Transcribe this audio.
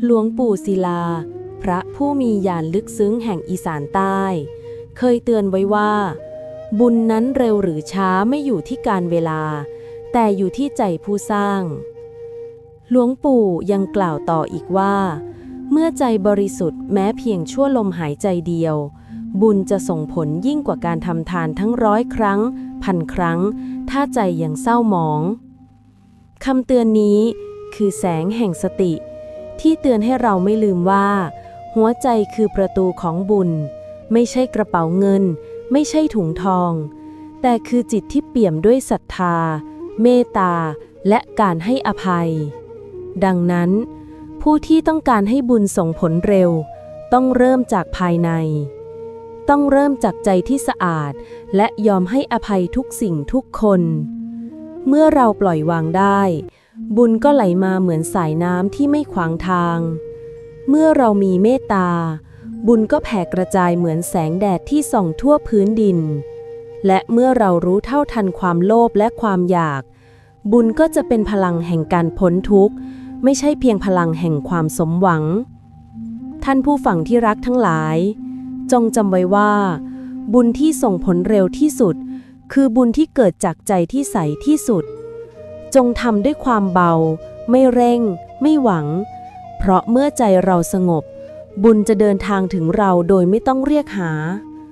หลวงปู่ศิลา พระผู้มีญาณลึกซึ้งแห่งอีสานใต้ เคยเตือนไว้ว่า บุญนั้นเร็วหรือช้าไม่อยู่ที่การเวลา แต่อยู่ที่ใจผู้สร้าง หลวงปู่ยังกล่าวต่ออีกว่า เมื่อใจบริสุทธิ์แม้เพียงชั่วลมหายใจเดียว บุญจะส่งผลยิ่งกว่าการทำทานทั้งร้อยครั้ง พันครั้ง ถ้าใจยังเศร้าหมองคำเตือนนี้คือแสงแห่งสติ ที่เตือนให้เราไม่ลืมว่า หัวใจคือประตูของบุญ ไม่ใช่กระเป๋าเงิน ไม่ใช่ถุงทอง แต่คือจิตที่เปี่ยมด้วยศรัทธา เมตตา และการให้อภัย ดังนั้น ผู้ที่ต้องการให้บุญส่งผลเร็ว ต้องเริ่มจากภายใน ต้องเริ่มจากใจที่สะอาด และยอมให้อภัยทุกสิ่งทุกคน เมื่อเราปล่อยวางได้ บุญก็ไหลมาเหมือนสายน้ำที่ไม่ขวางทาง เมื่อเรามีเมตตา บุญก็แผ่กระจายเหมือนแสงแดดที่ส่องทั่วพื้นดิน และเมื่อเรารู้เท่าทันความโลภและความอยาก บุญก็จะเป็นพลังแห่งการพ้นทุกข์ ไม่ใช่เพียงพลังแห่งความสมหวัง ท่านผู้ฟังที่รักทั้งหลาย จงจำไว้ว่า บุญที่ส่งผลเร็วที่สุด คือบุญที่เกิดจากใจที่ใสที่สุด จงทำด้วยความเบา ไม่เร่ง ไม่หวัง เพราะเมื่อใจเราสงบ บุญจะเดินทางถึงเราโดยไม่ต้องเรียกหา